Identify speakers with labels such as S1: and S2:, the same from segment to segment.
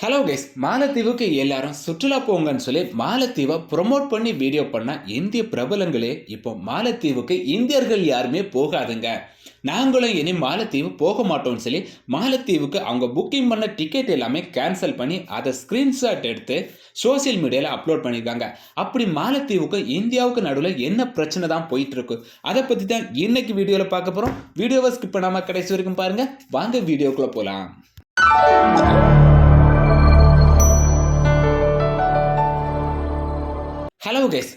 S1: Hello guys மாலத்தீவுக்கு எல்லாரும் சுற்றுலா போங்கன்னு சொல்லி மாலத்தீவை ப்ரொமோட் பண்ணி வீடியோ பண்ண இந்திய பிரபலங்களே இப்போ மாலத்தீவுக்கு இந்தியர்கள் யாருமே போகாதுங்க. நாங்களும் இனி மாலத்தீவு போக மாட்டோம்னு சொல்லி மாலத்தீவுக்கு அவங்க புக்கிங் பண்ண டிக்கெட் எல்லாமே கேன்சல் பண்ணி அதை ஸ்க்ரீன்ஷாட் எடுத்து சோஷியல் மீடியாவில் அப்லோட் பண்ணியிருக்காங்க. அப்படி மாலத்தீவுக்கு இந்தியாவுக்கு நடுவில் என்ன பிரச்சனை தான் போயிட்டு இருக்கு அதை பற்றி தான் இன்னைக்கு வீடியோவில் பார்க்க போகிறோம் வீடியோவை ஸ்கிப் பண்ணாமல் கடைசி வரைக்கும் பாருங்கள் வாங்க வீடியோக்குள்ளே போகலாம் ஹலோ கேஸ்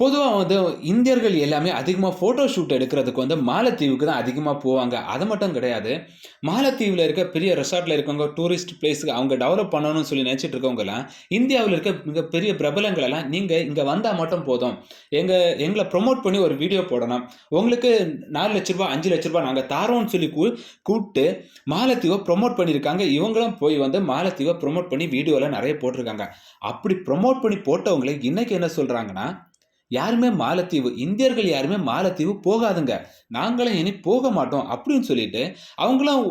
S1: பொதுவாக வந்து இந்தியர்கள் எல்லாமே அதிகமாக ஃபோட்டோ ஷூட் எடுக்கிறதுக்கு வந்து மாலத்தீவுக்கு தான் அதிகமாக போவாங்க. அது மட்டும் கிடையாது. மாலத்தீவில் இருக்க பெரிய ரெசார்ட்டில் இருக்கவங்க டூரிஸ்ட் பிளேஸுக்கு அவங்க டெவலப் பண்ணணும்னு சொல்லி நினச்சிட்டு இருக்கவங்கலாம் இந்தியாவில் இருக்க மிக பெரிய நீங்கள் இங்கே வந்தால் மட்டும் போதும். எங்கள் எங்களை ப்ரொமோட் பண்ணி ஒரு வீடியோ போடணும். உங்களுக்கு நாலு லட்ச ரூபா அஞ்சு லட்ச ரூபா நாங்கள் தாரோன்னு சொல்லி கூ கூப்பிட்டு மாலத்தீவை ப்ரொமோட் பண்ணியிருக்காங்க இவங்களும் போய் வந்து மாலத்தீவை ப்ரொமோட் பண்ணி வீடியோவில் நிறைய போட்டிருக்காங்க. அப்படி ப்ரொமோட் பண்ணி போட்டவங்களே இன்றைக்கி என்ன சொல்கிறாங்கன்னா யாருமே மாலத்தீவு இந்தியர்கள் யாருமே மாலத்தீவு போகாதுங்க. நாங்களும் இனி போக மாட்டோம் அப்படின்னு சொல்லிட்டு அவங்களும்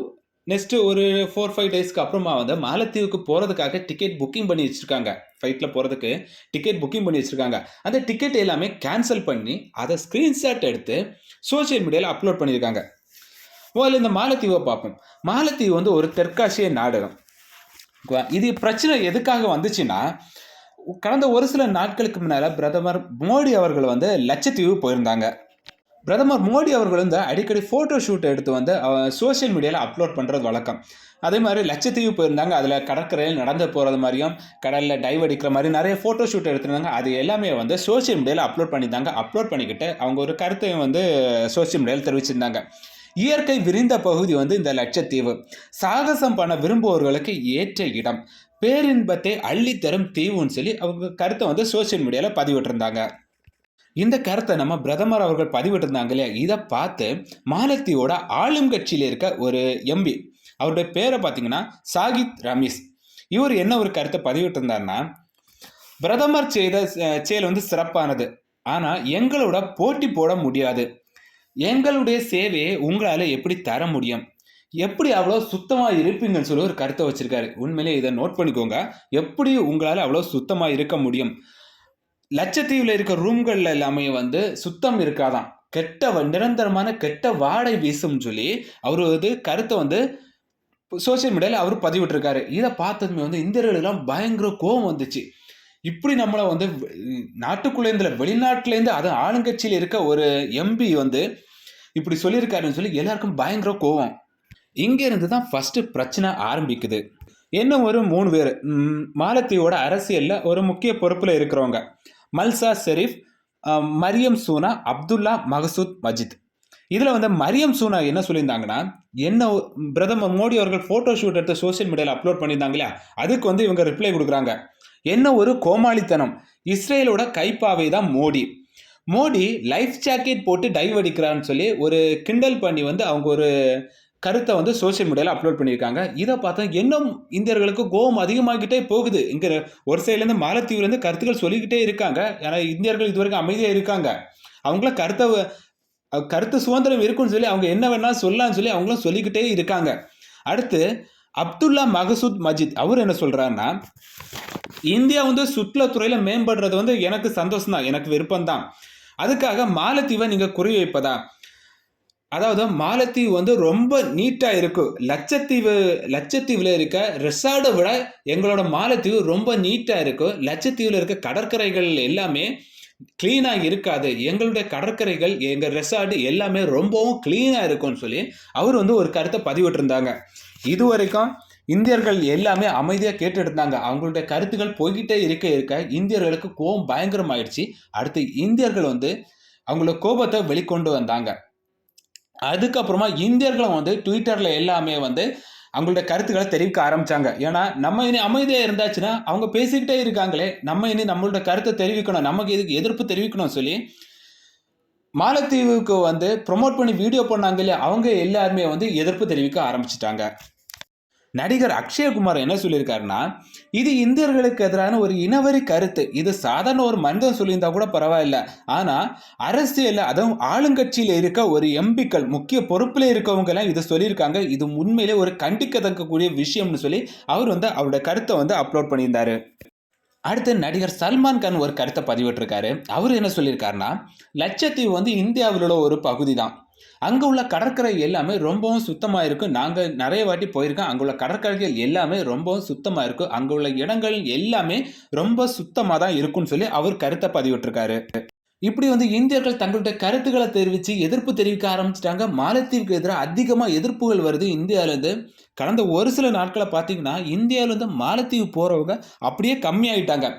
S1: நெக்ஸ்ட்டு ஒரு ஃபோர் ஃபைவ் டேஸ்க்கு அப்புறமா வந்து மாலத்தீவுக்கு போகிறதுக்காக டிக்கெட் புக்கிங் பண்ணி வச்சுருக்காங்க. ஃப்ளைட்டில் போகிறதுக்கு டிக்கெட் புக்கிங் பண்ணி வச்சுருக்காங்க. அந்த டிக்கெட் எல்லாமே கேன்சல் பண்ணி அதை ஸ்க்ரீன்ஷாட் எடுத்து சோஷியல் மீடியாவில் அப்லோட் பண்ணியிருக்காங்க. முதல்ல இந்த மாலத்தீவை பார்ப்போம். மாலத்தீவு வந்து ஒரு தெற்காசிய நாடகம். இது பிரச்சனை எதுக்காக வந்துச்சுன்னா கடந்த ஒரு சில நாட்களுக்கு முன்னால் பிரதமர் மோடி அவர்கள் வந்து லட்சத்தீவு போயிருந்தாங்க. பிரதமர் மோடி அவர்கள் வந்து அடிக்கடி ஃபோட்டோ ஷூட் எடுத்து வந்து சோஷியல் மீடியாவில் அப்லோட் பண்ணுறது வழக்கம். அதே மாதிரி லட்சத்தீவு போயிருந்தாங்க அதில் கடற்கரையில் நடந்து போகிறது மாதிரியும் கடலில் டைவ் அடிக்கிற மாதிரி நிறைய ஃபோட்டோ ஷூட் எடுத்திருந்தாங்க. அது எல்லாமே வந்து சோஷியல் மீடியாவில் அப்லோட் பண்ணியிருந்தாங்க. அப்லோட் பண்ணிக்கிட்டு அவங்க ஒரு கருத்தையும் வந்து சோஷியல் மீடியாவில் தெரிவிச்சிருந்தாங்க. இயற்கை விரிந்த பகுதி வந்து இந்த லட்சத்தீவு. சாகசம் பண்ண விரும்புவவர்களுக்கு ஏற்ற இடம். பேரின்பத்தை அள்ளித்தரும் தீவுன்னு சொல்லி அவங்க கருத்தை வந்து சோஷியல் மீடியாவில் பதிவிட்டிருந்தாங்க. இந்த கருத்தை நம்ம பிரதமர் அவர்கள் பதிவிட்டிருந்தாங்க இல்லையா? இதை பார்த்து மாலத்தீவோட ஆளும் கட்சியில் இருக்க ஒரு எம்பி அவருடைய பேரை பார்த்தீங்கன்னா சாகித் ரமீஸ் இவர் என்ன ஒரு கருத்தை பதிவிட்டிருந்தாருன்னா பிரதமர் செய்த செயல் வந்து சிறப்பானது. ஆனால் எங்களோட போட்டி போட முடியாது. எங்களுடைய சேவையை உங்களால் எப்படி தர முடியும்? எப்படி அவ்வளோ சுத்தமாக இருப்பீங்கன்னு சொல்லி ஒரு கருத்தை வச்சுருக்காரு. உண்மையிலே இதை நோட் பண்ணிக்கோங்க. எப்படி உங்களால் அவ்வளோ சுத்தமாக இருக்க முடியும்? லட்சத்தீவில் இருக்க ரூம்களில் எல்லாமே வந்து சுத்தம் இருக்காதான். கெட்ட நிரந்தரமான கெட்ட வாடை வீசும் சொல்லி அவர் வந்து கருத்தை வந்து சோஷியல் மீடியாவில் அவர் பதிவிட்டிருக்காரு. இதை பார்த்ததுமே வந்து இந்தியர்களெல்லாம் பயங்கர கோபம் வந்துச்சு. இப்படி நம்மளை வந்து நாட்டுக்குள்ளேருந்து வெளிநாட்டிலேருந்து அது ஆளுங்கட்சியில் இருக்க ஒரு எம்பி வந்து இப்படி சொல்லியிருக்காருன்னு சொல்லி எல்லாருக்கும் பயங்கர கோவம். இங்கேருந்து தான் ஃபஸ்ட்டு பிரச்சனை ஆரம்பிக்குது. என்ன ஒரு மூணு பேர் மாலத்தீவோட அரசியலில் ஒரு முக்கிய பொறுப்பில் இருக்கிறவங்க. மல்சா ஷெரீஃப் மரியம் சூனா அப்துல்லா மகசூத் மஜித். இதில் வந்து மரியம் சூனா என்ன சொல்லியிருந்தாங்கன்னா என்ன பிரதமர் மோடி அவர்கள் ஃபோட்டோ ஷூட் எடுத்து சோஷியல் மீடியாவில் அப்லோட் பண்ணியிருந்தாங்களே அதுக்கு வந்து இவங்க ரிப்ளை கொடுக்குறாங்க. என்ன ஒரு கோமாளித்தனம். இஸ்ரேலோட கைப்பாவை தான் மோடி. மோடி லைஃப் ஜாக்கெட் போட்டு டைவ் அடிக்கிறான்னு சொல்லி ஒரு கிண்டல் பண்ணி வந்து அவங்க ஒரு கருத்தை வந்து சோஷியல் மீடியாவில் அப்லோட் பண்ணியிருக்காங்க. இதை பார்த்தா இன்னும் இந்தியர்களுக்கு கோபம் அதிகமாகிட்டே போகுது. இங்கே ஒரு சைட்லேருந்து மாலத்தீவுலேருந்து கருத்துக்கள் சொல்லிக்கிட்டே இருக்காங்க. ஏன்னா இந்தியர்கள் இதுவரைக்கும் அமைதியாக இருக்காங்க. அவங்கள கருத்தை கருத்து சுதந்திரம் இருக்குன்னு சொல்லி அவங்க என்ன வேணா சொல்லலாம்னு சொல்லி அவங்களும் சொல்லிக்கிட்டே இருக்காங்க. அடுத்து அப்துல்லா மகசூத் மஜித் அவர் என்ன சொல்கிறாருன்னா இந்தியா வந்து சுற்றுலாத்துறையில் மேம்படுறது வந்து எனக்கு சந்தோஷம் தான் எனக்கு விருப்பம் தான் அதுக்காக மாலத்தீவை நீங்கள் குறி வைப்பதா? அதாவது மாலத்தீவு வந்து ரொம்ப நீட்டாக இருக்கும் லட்சத்தீவு லட்சத்தீவில் இருக்க ரெசார்டை விட எங்களோட மாலத்தீவு ரொம்ப நீட்டாக இருக்கும் லட்சத்தீவில் இருக்க கடற்கரைகள் எல்லாமே க்ளீனாக இருக்காது. எங்களுடைய கடற்கரைகள் எங்கள் ரெசார்ட் எல்லாமே ரொம்பவும் க்ளீனாக இருக்கும்னு சொல்லி அவர் வந்து ஒரு கருத்தை பதிவிட்டிருந்தாங்க. இது வரைக்கும் இந்தியர்கள் எல்லாமே அமைதியாக கேட்டெடுத்தாங்க. இருந்தாங்க அவங்களுடைய கருத்துக்கள் போய்கிட்டே இருக்க இருக்க இந்தியர்களுக்கு கோபம் பயங்கரமாயிடுச்சு. அடுத்து இந்தியர்கள் வந்து அவங்களோட கோபத்தை வெளிக்கொண்டு வந்தாங்க. அதுக்கப்புறமா இந்தியர்களும் வந்து ட்விட்டரில் எல்லாமே வந்து அவங்களோட கருத்துக்களை தெரிவிக்க ஆரம்பித்தாங்க ஏன்னா நம்ம இனி அமைதியாக இருந்தாச்சுன்னா அவங்க பேசிக்கிட்டே இருக்காங்களே நம்ம இனி நம்மளோட கருத்தை தெரிவிக்கணும் நமக்கு இதுக்கு எதிர்ப்பு தெரிவிக்கணும் சொல்லி மாலத்தீவுக்கு வந்து ப்ரொமோட் பண்ணி வீடியோ பண்ணாங்க இல்லையா அவங்க எல்லாருமே வந்து எதிர்ப்பு தெரிவிக்க ஆரம்பிச்சிட்டாங்க. நடிகர் அக்ஷயகுமார் என்ன சொல்லியிருக்காருன்னா இது இந்தியர்களுக்கு எதிரான ஒரு இனவரி கருத்து. இது சாதாரண ஒரு மனிதன் சொல்லியிருந்தா கூட பரவாயில்ல. ஆனால் அரசியலில் அதுவும் ஆளுங்கட்சியில் இருக்க ஒரு எம்பிக்கள் முக்கிய பொறுப்பில் இருக்கவங்க எல்லாம் இதை சொல்லியிருக்காங்க. இது உண்மையிலே ஒரு கண்டிக்கத்தக்கக்கூடிய விஷயம்னு சொல்லி அவர் வந்து அவரோட கருத்தை வந்து அப்லோட் பண்ணியிருந்தாரு. அடுத்து நடிகர் சல்மான் கான் ஒரு கருத்தை பதிவிட்டிருக்காரு. அவர் என்ன சொல்லியிருக்காருன்னா லட்சத்தீவு வந்து இந்தியாவில் உள்ள ஒரு பகுதி தான் அங்கே உள்ள கடற்கரை எல்லாமே ரொம்பவும் சுத்தமாக இருக்கும் நாங்கள் நிறைய வாட்டி போயிருக்கோம் அங்கே உள்ள கடற்கரைகள் எல்லாமே ரொம்பவும் சுத்தமாக இருக்கும் அங்கே உள்ள இடங்கள் எல்லாமே ரொம்ப சுத்தமாக தான் இருக்கும்னு சொல்லி அவர் கருத்தை பதிவிட்டிருக்காரு. இப்படி வந்து இந்தியர்கள் தங்களுடைய கருத்துக்களை தெரிவித்து எதிர்ப்பு தெரிவிக்க ஆரம்பிச்சிட்டாங்க. மாலத்தீவுக்கு எதிராக அதிகமாக எதிர்ப்புகள் வருது இந்தியாவிலேருந்து. கடந்த ஒரு சில நாட்களை பார்த்தீங்கன்னா இந்தியாவிலேருந்து மாலத்தீவு போகிறவங்க அப்படியே கம்மியாயிட்டாங்க.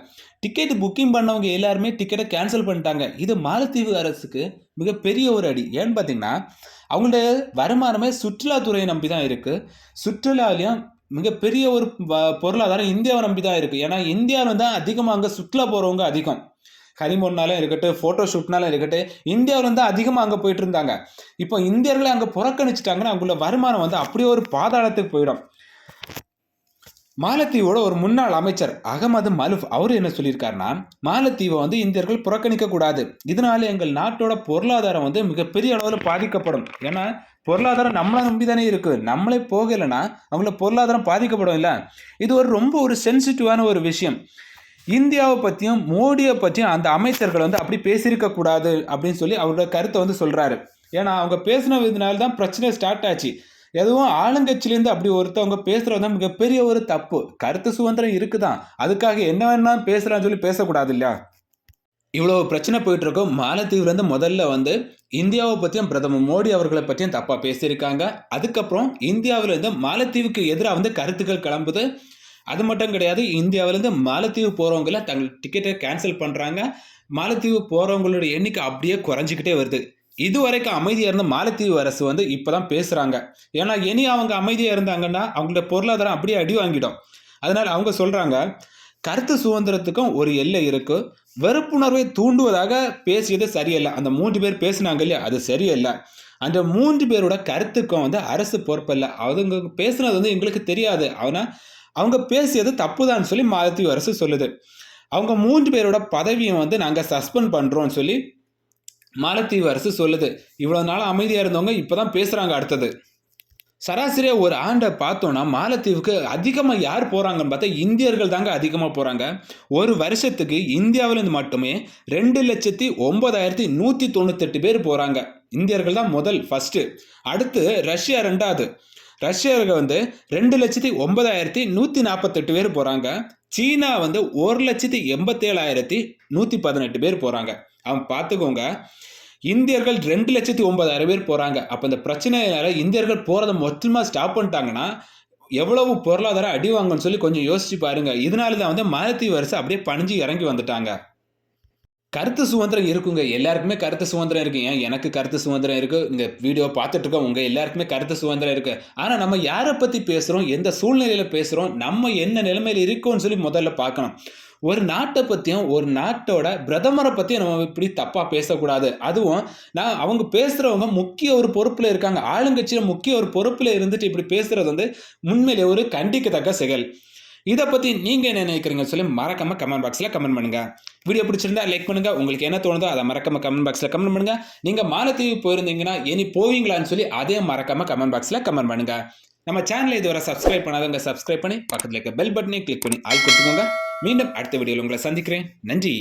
S1: டிக்கெட் புக்கிங் பண்ணவங்க எல்லாருமே டிக்கெட்டை கேன்சல் பண்ணிட்டாங்க. இது மாலத்தீவு அரசுக்கு மிகப்பெரிய ஒரு அடி. ஏன்னு பார்த்தீங்கன்னா அவங்களுடைய வருமானமே சுற்றுலாத்துறையை நம்பி தான் இருக்குது சுற்றுலாலையும் மிகப்பெரிய ஒரு பொருளாதாரம் இந்தியாவை நம்பி தான் இருக்குது ஏன்னா இந்தியாவில் தான் அதிகமாக அங்கே சுற்றுலா போகிறவங்க அதிகம். கனிமொன்னாலும் இருக்கட்டும் ஃபோட்டோ ஷூட்னாலும் இருக்கட்டும் இந்தியாவில் தான் அதிகமாக அங்கே போயிட்டு இருந்தாங்க. இப்போ இந்தியர்களை அங்கே புறக்கணிச்சிட்டாங்கன்னா அவங்கள வருமானம் வந்து அப்படியே ஒரு பாதாளத்துக்கு போயிடும். மாலத்தீவோட ஒரு முன்னாள் அமைச்சர் அகமது மலுஃப் அவர் என்ன சொல்லியிருக்காருன்னா மாலத்தீவை வந்து இந்தியர்கள் புறக்கணிக்க கூடாது. இதனால எங்கள் நாட்டோட பொருளாதாரம் வந்து மிகப்பெரிய அளவில் பாதிக்கப்படும். ஏன்னா பொருளாதாரம் நம்மளை நம்பி தானே இருக்கு. நம்மளே போகலைன்னா அவங்கள பொருளாதாரம் பாதிக்கப்படும் இல்லை? இது ஒரு ரொம்ப ஒரு சென்சிட்டிவான ஒரு விஷயம். இந்தியாவை பற்றியும் மோடியை பற்றியும் அந்த அமைச்சர்கள் வந்து அப்படி பேசியிருக்கக்கூடாது அப்படின்னு சொல்லி அவரோட கருத்தை வந்து சொல்கிறாரு ஏன்னா அவங்க பேசினதுனால தான் பிரச்சனை ஸ்டார்ட் ஆச்சு. எதுவும் ஆளுங்கட்சியிலேருந்து அப்படி ஒருத்தவங்க பேசுகிறது தான் மிகப்பெரிய ஒரு தப்பு. கருத்து சுதந்திரம் இருக்குதான். அதுக்காக என்ன வேணா பேசுகிறான்னு சொல்லி பேசக்கூடாது இல்லையா? இவ்வளோ பிரச்சனை போயிட்டு இருக்கும் மாலத்தீவுலேருந்து முதல்ல வந்து இந்தியாவை பற்றியும் பிரதமர் மோடி அவர்களை பற்றியும் தப்பாக பேசியிருக்காங்க. அதுக்கப்புறம் இந்தியாவிலேருந்து மாலத்தீவுக்கு எதிராக வந்து கருத்துக்கள் கிளம்புது. அது மட்டும் கிடையாது இந்தியாவிலேருந்து மாலத்தீவு போகிறவங்கள தங்கள் டிக்கெட்டை கேன்சல் பண்ணுறாங்க மாலத்தீவு போகிறவங்களோட எண்ணிக்கை அப்படியே குறைஞ்சிக்கிட்டே வருது. இதுவரைக்கும் அமைதியாக இருந்த மாலத்தீவு அரசு வந்து இப்போ தான் பேசுகிறாங்க ஏன்னா இனி அவங்க அமைதியாக இருந்தாங்கன்னா அவங்களோட பொருளாதாரம் அப்படியே அடி வாங்கிடும். அதனால் அவங்க சொல்கிறாங்க கருத்து சுதந்திரத்துக்கும் ஒரு எல்லை இருக்குது வெறுப்புணர்வை தூண்டுவதாக பேசியது சரியில்லை. அந்த மூன்று பேர் பேசினாங்க இல்லையா? அது சரியில்லை. அந்த மூன்று பேரோட கருத்துக்கும் வந்து அரசு பொறுப்பில்லை அவங்க பேசுனது வந்து எங்களுக்கு தெரியாது. ஆனால் அவங்க பேசியது தப்புதான்னு சொல்லி மாலத்தீவு அரசு சொல்லுது. அவங்க மூன்று பேரோட பதவியை வந்து நாங்கள் சஸ்பெண்ட் பண்ணுறோம்னு சொல்லி மாலத்தீவு அரசு சொல்லுது. இவ்வளோ நாள் அமைதியாக இருந்தவங்க இப்போ தான் பேசுகிறாங்க அடுத்தது. சராசரியாக ஒரு ஆண்டை பார்த்தோன்னா மாலத்தீவுக்கு அதிகமாக யார் போகிறாங்கன்னு பார்த்தா இந்தியர்கள் தாங்க அதிகமாக போகிறாங்க ஒரு வருஷத்துக்கு இந்தியாவிலேருந்து மட்டுமே ரெண்டு லட்சத்தி ஒம்பதாயிரத்தி நூற்றி தொண்ணூத்தெட்டு பேர் போகிறாங்க இந்தியர்கள் தான் முதல் ஃபஸ்ட்டு அடுத்து ரஷ்யா ரெண்டாவது. ரஷ்யர்கள் வந்து ரெண்டு லட்சத்தி ஒன்பதாயிரத்தி நூற்றி நாற்பத்தெட்டு பேர் போகிறாங்க சீனா வந்து ஒரு லட்சத்தி எண்பத்தேழாயிரத்தி நூற்றி பதினெட்டு பேர் போகிறாங்க அவன் பார்த்துக்கோங்க. இந்தியர்கள் ரெண்டு லட்சத்தி ஒன்பதாயிரம் பேர் போகிறாங்க அப்போ இந்த பிரச்சனையால இந்தியர்கள் போகிறத மொத்தமாக ஸ்டாப் பண்ணிட்டாங்கன்னா எவ்வளவு பொருளாதார அடி வாங்கன்னு சொல்லி கொஞ்சம் யோசிச்சு பாருங்க. இதனால தான் வந்து மாலத்தீவு அரசு அப்படியே பணிஞ்சு இறங்கி வந்துட்டாங்க. கருத்து சுதந்திரம் இருக்குங்க. எல்லாருக்குமே கருத்து சுதந்திரம் இருக்கு. ஏன்? எனக்கு கருத்து சுதந்திரம் இருக்கு. இந்த வீடியோ பார்த்துட்டு இருக்கோம் உங்க எல்லாருக்குமே கருத்து சுதந்திரம் இருக்கு. ஆனா நம்ம யாரை பத்தி பேசுறோம்? எந்த சூழ்நிலையில பேசுறோம்? நம்ம என்ன நிலைமையில இருக்கோம்னு சொல்லி முதல்ல பார்க்கணும். ஒரு நாட்டை பற்றியும் ஒரு நாட்டோட பிரதமரை பற்றியும் நம்ம இப்படி தப்பாக பேசக்கூடாது. அதுவும் நான் அவங்க பேசுகிறவங்க முக்கிய ஒரு பொறுப்பில் இருக்காங்க. ஆளுங்கட்சியில் முக்கிய ஒரு பொறுப்பில் இருந்துட்டு இப்படி பேசுகிறது வந்து உண்மையிலே ஒரு கண்டிக்கத்தக்க செயல். இதை பற்றி நீங்கள் என்ன நினைக்கிறீங்கன்னு சொல்லி மறக்காம கமெண்ட் பாக்ஸில் கமெண்ட் பண்ணுங்கள் வீடியோ பிடிச்சிருந்தா லைக் பண்ணுங்கள் உங்களுக்கு என்ன தோணுதோ அதை மறக்காம கமெண்ட் பாக்ஸில் கமெண்ட் பண்ணுங்கள் நீங்கள் மாலத்தீவு போயிருந்தீங்கன்னா இனி போவீங்களான்னு சொல்லி அதே மறக்காம கமெண்ட் பாக்ஸில் கமெண்ட் பண்ணுங்கள் நம்ம சேனலை இதுவரை சப்ஸ்கிரைப் பண்ணாதவங்க சப்ஸ்கிரைப் பண்ணி பக்கத்தில் இருக்க பெல் பட்டனை கிளிக் பண்ணி ஆள் கொடுத்துக்கோங்க. மீண்டும் அடுத்த வீடியோவில் உங்களை சந்திக்கிறேன். நன்றி.